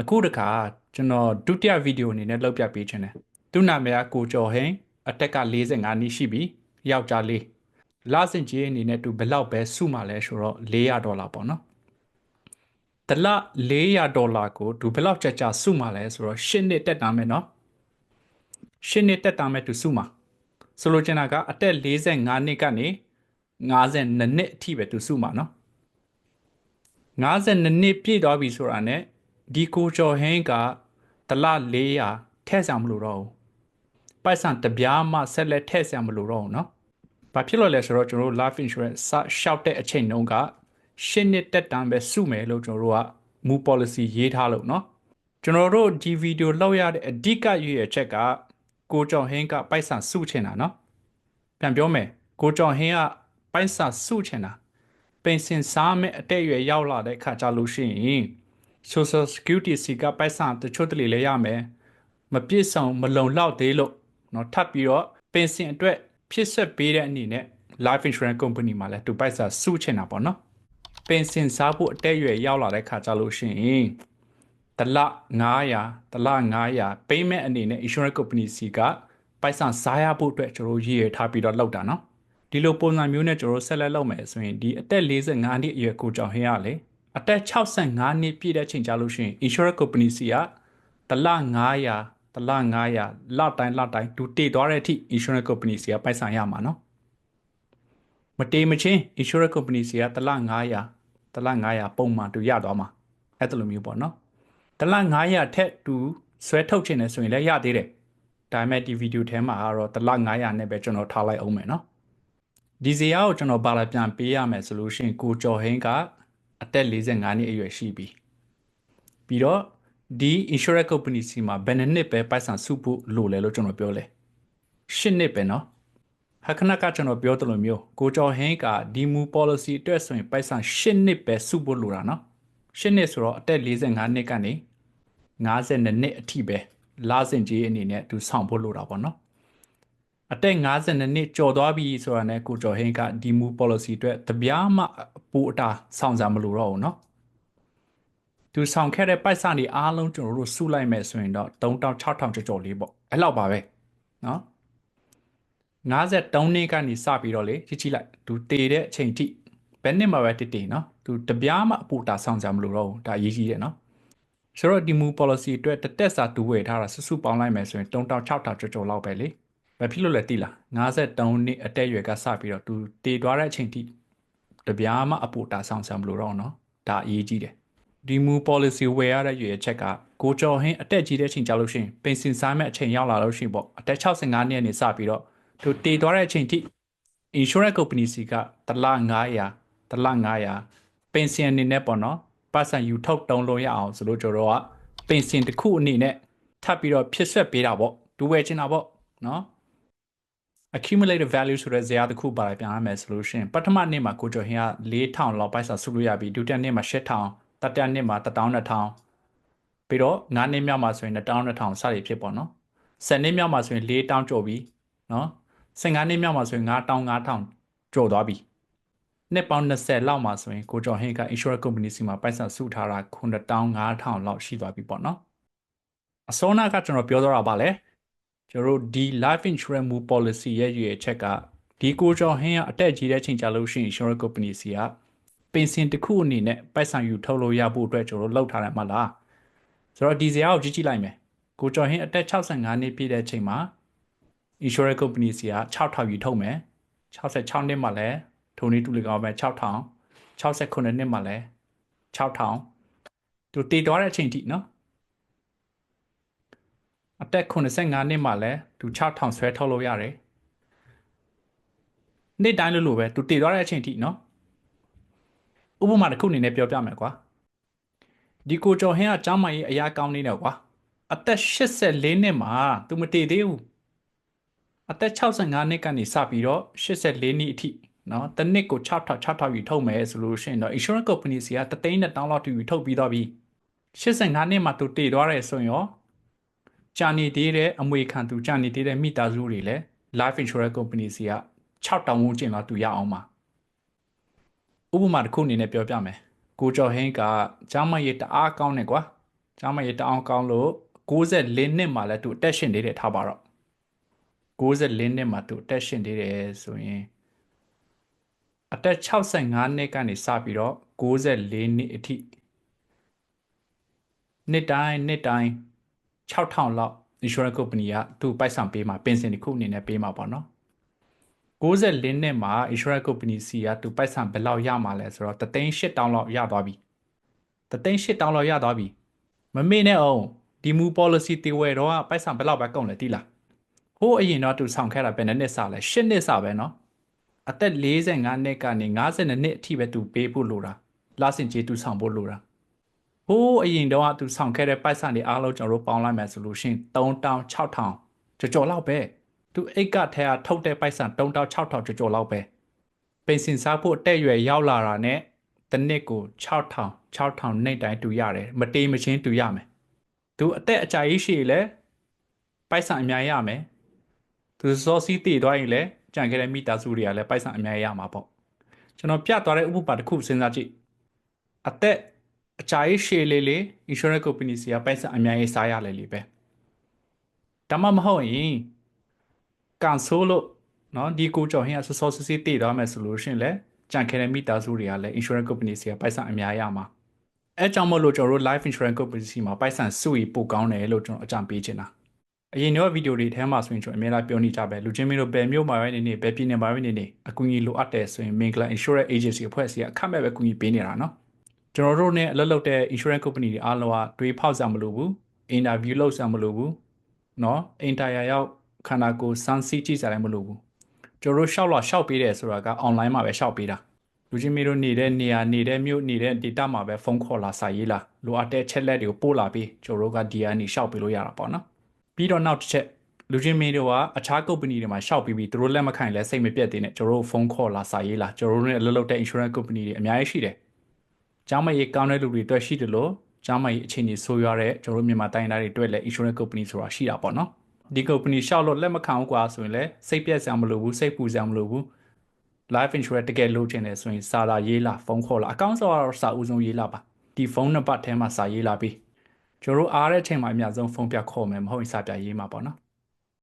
အခုတခါကျွန်တော်ဒုတိယဗီဒီယိုအနေနဲ့လောက်ပြပေးခြင်းတယ်သူနာမည်ကကိုကျော်ဟင်းအတက်က45နှစ်ရှိပြီယောက်ျားလေးလဆင်ကြီးအနေနဲ့သူဘယ်လောက်ပဲစုမှလဲဆိုတော့400ဒေါ်လာပေါ့နော်တလ400ဒေါ်လာကိုသူဘယ်လောက်ကြကြစုမှလဲဆိုတော့10နှစ်တက်တာမယ်နော်10နှစ်တက်တာမယ်သူစုမှဆိုလိုချင်တာကအသက်45နှစ်ကနေ52နှစ်အထိပဲသူစုမှနော်52နှစ်ပြည့်သွားပြီဆိုတာ ਨੇ ဒီကိုကျော်ဟင်းကတလ400ထဲ့ဆောင်မလို့တော့ဘူးပိုက်ဆံတပြားမှဆက်လက်ထဲ့ဆောင်မလို့တော့ဘူးเนาะဘာဖြစ်လို့လဲဆိုတော့ကျွန်တော်တို့ life insurance စရှောက်တဲ့အချိန်တုန်းကရှင်းနှစ်တက်တန်းပဲစုမယ်လို့ကျွန်တော်တို့ကမူ policy ရေးထားလို့เนาะကျွန်တော်တို့ဒီဗီဒီယိုလောက်ရတဲ့အဓိကရွေးရချက်ကကိုကျော်ဟင်းကပိုက်ဆံစုချင်တာเนาะပြန်ပြောမယ်ကိုကျော်ဟင်းကပိုက်ဆံစုချင်တာပင်စင်စားမဲ့အတက်အရွယ်ရောက်လာတဲ့ခါကြလို့ရှိရင် social security စီကပိုက်ဆံတချို့တလေလဲရမယ်မပြည့်စုံမလုံလောက်သေးလို့เนาะထပ်ပြီးတော့ပင်စင်အတွက်ဖြစ်ဆက်ပေးတဲ့အနေနဲ့ life insurance company မှာလဲသူပိုက်ဆံစုချင်တာပေါ့နော်ပင်စင်စားဖို့အတက်အရွယ်ရောက်လာတဲ့ခါကြလို့ရှိရင်တလ900တလ900 payment အနေနဲ့ insurance company စီကပိုက်ဆံစားရဖို့အတွက်ကျွန်တော်ရည်ရထားပြီးတော့လောက်တာနော်ဒီလိုပုံစံမျိုးနဲ့ကျွန်တော်ဆက်လက်လုပ်မယ်ဆိုရင်ဒီအသက်45နှစ်အရွယ်ကိုကြောင့်ဟင်းရလေ အသက်65နှစ်ပြည့်တဲ့ချိန်ကြလို့ရှိရင် insurance company စီကတလ900တလ900လတိုင်းလတိုင်းဒူတည်သွားတဲ့အထိ insurance company စီကပိုက်ဆံရမှာနော်မတေးမချင်း insurance company စီကတလ900တလ900ပုံမှန်တူရသွားမှာအဲ့လိုမျိုးပေါ့နော်တလ900ထက်တူဆွဲထုတ်ချင်တယ်ဆိုရင်လည်းရသေးတယ်ဒါပေမဲ့ဒီဗီဒီယိုထဲမှာကတော့တလ900နဲ့ပဲကျွန်တော်ထားလိုက်အောင်မယ်နော်ဒီဇီယာကိုကျွန်တော်ပါလာပြန်ပေးရမယ်ဆိုလို့ရှိရင်ကိုကျော်ဟင်းက အသက်45နှစ်အရွယ်ရှိပြီပြီးတော့ဒီ insurance company စီမှာဘယ်နှစ်ပဲပိုက်ဆံစုဖို့လိုလဲလို့ကျွန်တော်ပြောလဲ၈နှစ်ပဲเนาะဟခနကကျွန်တော်ပြောတယ်လို့မျိုးကိုကျော်ဟင်းကဒီမူ policy အတွက်ဆိုရင်ပိုက်ဆံ၈နှစ်ပဲစုဖို့လိုတာเนาะ၈နှစ်ဆိုတော့အသက်45နှစ်ကနေ52နှစ်အထိပဲလာစင်ကြီးအနေနဲ့သူဆောင်ဖို့လိုတာပေါ့เนาะ အသက်52နှစ်ကျော်သွားပြီဆိုတာနဲ့ကိုကျော်ဟင်းကဒီမူ policy အတွက်တပြားမှပူအတာဆောင်စားမလို့တော့ဘူးเนาะသူဆောင်ခဲ့တဲ့ပိုက်ဆံတွေအားလုံးကျွန်တော်တို့စုလိုက်မယ်ဆိုရင်တော့3000 6000ကျော်ကျော်လေးပေါ့အဲ့လောက်ပါပဲเนาะ53နှစ်ကနေစပြီးတော့လေကြည့်ကြည့်လိုက်သူတည်တဲ့အချိန်ထိဘယ်နှစ်မှပဲတည်တည်เนาะသူတပြားမှအပူတာဆောင်စားမလို့တော့ဘူးဒါအရေးကြီးတယ်เนาะဆိုတော့ဒီမူ policy အတွက်တစ်သက်စာတူဝယ်ထားတာစုစုပေါင်းလိုက်မယ်ဆိုရင်3000 6000ကျော်ကျော်လောက်ပဲလေ မဖြစ်လို့လည်းတိလား53နှစ်အတက်ရွယ်ကစပြီးတော့သူတည်သွားတဲ့အချိန်ထိတပြားမှအပူတာဆောင်ဆံမလို့တော့နော်ဒါအရေးကြီးတယ်ဒီမူ policy ဝယ်ရတဲ့ရွယ်ချက်ကကိုကျော်ဟင်းအတက်ကြီးတဲ့အချိန်ကြောက်လို့ရှိရင်ပင်စင်ဆိုင်မဲ့အချိန်ရောက်လာလို့ရှိရင်ပေါ့အတက်65နှစ်နေစပြီးတော့သူတည်သွားတဲ့အချိန်ထိ insurance company စီကတလ900တလ900ပင်စင်အနေနဲ့ပေါ့နော်ပတ်စံယူထုတ်တုံးလို့ရအောင်ဆိုလို့ကျွန်တော်ကပင်စင်တစ်ခုအနေနဲ့ထပ်ပြီးတော့ဖြစ်ဆက်ပေးတာပေါ့တူဝယ်ချင်တာပေါ့နော် accumulated value ဆိုတဲ့ဇာတ်တစ်ခုပါလိုက်ပြန်ရမယ်ဆိုလို့ရှိရင်ပထမနှစ်မှာကိုကျော်ဟင်းက4000လောက်ပိုက်စာစုလို့ရပြီဒုတိယနှစ်မှာ8000တတိယနှစ်မှာ12000ပြီးတော့9နှစ်မြောက်မှာဆိုရင်12000စသည်ဖြစ်ပေါ့နော်10နှစ်မြောက်မှာဆိုရင်4000ကျော်ပြီနော်15နှစ်မြောက်မှာဆိုရင်9000 9000ကျော်သွားပြီနှစ်ပေါင်း20လောက်မှာဆိုရင်ကိုကျော်ဟင်းက insurance company စီမှာပိုက်ဆံစုထားတာ9000 5000လောက်ရှိသွားပြီပေါ့နော်အစောနာကကျွန်တော်ပြောတော့တာပါလေ ကျွန်တော်တို့ဒီ life insurance move policy ရဲ့ရွေချက်ကဒီကိုကျော်ဟင်းကအတက်ကြီးတဲ့ချိန်ကြလို့ရှိရင် insurance company စီကပင်စင်တစ်ခုအနေနဲ့ပိုက်ဆံယူထုတ်လို့ရဖို့အတွက်ကျွန်တော်တို့လောက်ထားတယ်မဟုတ်လားဆိုတော့ဒီဇာတ်ကိုကြည့်ကြည့်လိုက်မယ်ကိုကျော်ဟင်းအတက်65နှစ်ပြည့်တဲ့ချိန်မှာ insurance company စီက6000ယူထုတ်မယ်66နှစ်မှလည်းထုံနေတူလေကောင်းပဲ6000 69နှစ်မှလည်း6000သူတည်သွားတဲ့အချိန်ထိနော် အသက်85နှစ်မှလည်းသူ6000ဆွဲထုတ်လို့ရတယ်နေ့တိုင်းလို့လို့ပဲသူတည်သွားတဲ့အချိန်ထိနော်ဥပမာတစ်ခုအနေနဲ့ပြောပြမယ်ကွာဒီကိုကျော်ဟင်းကចောင်းမကြီးအရာကောင်းနေတယ်ကွာအသက်84နှစ်မှာသူမတည်သေးဘူးအသက်65နှစ်ကနေစပြီးတော့84နှစ်အထိနော်တစ်နှစ်ကို6000 6000ယူထုတ်မယ်ဆိုလို့ရှိရင်တော့ insurance company စီကတသိန်းနဲ့တောင်းလောက်တူယူထုတ်ပြီးတော့ပြီ85နှစ်မှာသူတည်သွားတယ်ဆိုရင်ရော ကြာနေသေးတဲ့အမွေခံသူကြာနေသေးတဲ့မိသားစုတွေလည်း life insurance company စီက6တောင်ဝန်းကျင်လောက်တူရအောင်ပါဥပမာတစ်ခုအနေနဲ့ပြောပြမယ်ကိုကျော်ဟင်းကကျမ်းမရေးတအားကောင်းတယ်ကွာကျမ်းမရေးတအောင်ကောင်းလို့64နှစ်မှလည်းသူအသက်ရှင်နေတယ်ထားပါတော့64နှစ်မှသူအသက်ရှင်နေတယ်ဆိုရင်အသက်65နှစ်ကနေစပြီးတော့64နှစ်အထိနှစ်တိုင်းနှစ်တိုင်း 6000လောက် insurance company ကသူပိုက်ဆံပေးမှာပင်စင်တစ်ခုအနေနဲ့ပေးမှာပေါ့နော်64နှစ်မှာ insurance company စီကသူပိုက်ဆံဘယ်လောက်ရမှာလဲဆိုတော့3သိန်း8တောင်းလောက်ရသွားပြီ3သိန်း8တောင်းလောက်ရသွားပြီမမေ့နဲ့အောင်ဒီမူ policy တေဝဲတော့ကပိုက်ဆံဘယ်လောက်ပဲကုန်လဲတိလားဟိုးအရင်တော့သူဆောင်ခဲ့တာပဲနှစ်နှစ်စာလဲ8နှစ်စာပဲเนาะအသက်45နှစ်ကနေ52နှစ်အထိပဲသူပေးဖို့လိုတာလာစင်ကြီးသူဆောင်ဖို့လိုတာ ဟိုးအရင်တော့ကသူဆောင်ခဲ့တဲ့ပိုက်ဆံတွေအားလုံးကျွန်တော်တို့ပေါင်းလိုက်မယ်ဆိုလို့ရှိရင်3000 6000ကြော်ကြော်လောက်ပဲသူအိတ်ကထဲကထုတ်တဲ့ပိုက်ဆံ3000 6000ကြော်ကြော်လောက်ပဲပင်စင်စားဖို့အတက်အရွယ်ရောက်လာတာနဲ့တစ်နှစ်ကို6000 6000နှစ်တိုင်းတူရတယ်မတေးမချင်းတူရမယ်သူအသက်အကြာကြီးရှိလဲပိုက်ဆံအများကြီးရမယ်သူစောစီးတည်သွားရင်လည်းကြံခဲ့တဲ့မိသားစုတွေကလည်းပိုက်ဆံအများကြီးရမှာပေါ့ကျွန်တော်ပြသွားတဲ့ဥပမာတစ်ခုစဉ်းစားကြည့်အသက် အကြာကြီးရှည်လေးလေး insurance company စီကပိုက်ဆံအများကြီးစားရလေလေပဲဒါမှမဟုတ်ရင်ကန်ဆိုးလို့နော်ဒီကိုကြောင့်ဟင်းအစောစောစီးစီးတည်သွားမယ်ဆိုလို့ရှိရင်လည်းကြံခဲ့တဲ့မိသားစုတွေကလည်း insurance company စီကပိုက်ဆံအများကြီးရမှာအဲကြောင့်မို့လို့ကျွန်တော်တို့ life insurance company စီမှာပိုက်ဆံစုရီပိုကောင်းတယ်လို့ကျွန်တော်အကြံပေးချင်တာအရင်တော့ဗီဒီယိုတွေထဲမှာဆိုရင်ကျွန်တော်အများအားပြောနေကြပဲလူချင်းမင်းတို့ဘယ်မြို့မှာပဲနေနေဘယ်ပြည်နယ်မှာပဲနေနေအကူအညီလိုအပ်တယ်ဆိုရင် Mingla Insurance Agency အဖွဲ့အစည်းကအခမဲ့ပဲကူညီပေးနေတာเนาะ ကျွန်တော်တို့ ਨੇ အလုပ်လုပ်တဲ့ insurance company တွေအားလုံးကတွေးဖောက်စရာမလိုဘူး interview လုပ်စရာမလိုဘူးเนาะ entire ရောက်ခန္ဓာကိုယ်စမ်းစစ်ကြည့်စရာလည်းမလိုဘူးကျွန်တော်တို့ရှောက်လာရှောက်ပေးတယ်ဆိုတာက online မှာပဲရှောက်ပေးတာလူချင်းမင်းတို့နေတဲ့နေရာနေတဲ့မြို့နေတဲ့ data မှာပဲဖုန်းခေါ်လာစာရေးလာလိုအပ်တဲ့ chat လက်တွေကိုပို့လာပြီးကျွန်တော်တို့က DR နေရှောက်ပေးလို့ရတာပေါ့နော်ပြီးတော့နောက်တစ်ချက်လူချင်းမင်းတို့ကအခြား company တွေမှာရှောက်ပြီးပြီးသူတို့လက်မခံရင်လည်းစိတ်မပြတ်သေးနဲ့ကျွန်တော်တို့ဖုန်းခေါ်လာစာရေးလာကျွန်တော်တို့နဲ့အလုပ်လုပ်တဲ့ insurance company တွေအများကြီးရှိတယ်။ ကျောင်းမကြီးကောင်းတဲ့လူတွေအတွက်ရှိတယ်လို့ကျောင်းမကြီးအခြေအနေဆိုးရွားတဲ့ကျွန်တော်တို့မြန်မာတိုင်းသားတွေအတွက်လည်း insurance company ဆိုတာရှိတာပေါ့နော်။ဒီ company ရှောက်လို့လက်မခံဘူးကွာဆိုရင်လည်းစိတ်ပြတ်စရာမလိုဘူးစိတ်ပူစရာမလိုဘူး life insurance တကယ်လိုချင်တယ်ဆိုရင်စာလာရေးလာဖုန်းခေါ်လာအကောင့်ဆောတော့စာဦးဆုံးရေးလာပါဒီဖုန်းနံပါတ်ထဲမှာစာရေးလာပြီးကျွန်တော်တို့အားတဲ့အချိန်မှာအများဆုံးဖုန်းပြခေါ်မယ်မဟုတ်ရင်စာပြရေးမှာပေါ့နော်